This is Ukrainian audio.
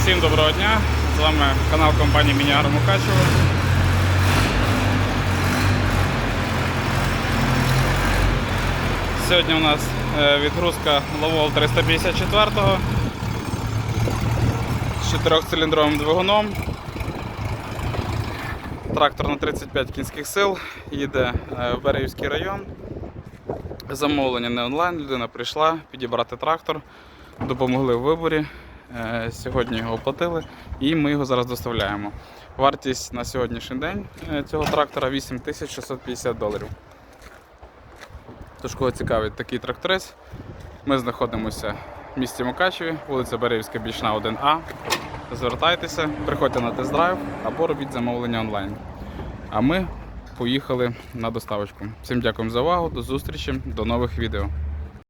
Всім доброго дня! З вами канал компанії Мініагро Мукачево. Сьогодні у нас е, відгрузка Ловол 354 з 4-циліндровим двигуном. Трактор на 35 кінських сил їде е, в Берегівський район. Замовлення не онлайн, людина прийшла підібрати трактор, допомогли в виборі. Е, Сьогодні його оплатили і ми його зараз доставляємо. Вартість на сьогоднішній день е, цього трактора 8650 доларів. Тож, кого цікавить такий тракторець, ми знаходимося в місті Мукачеві, вулиця Берегівська Бічна 1А. Звертайтеся, приходьте на тест-драйв або робіть замовлення онлайн. А ми поїхали на доставочку. Всім дякую за увагу, до зустрічі, до нових відео.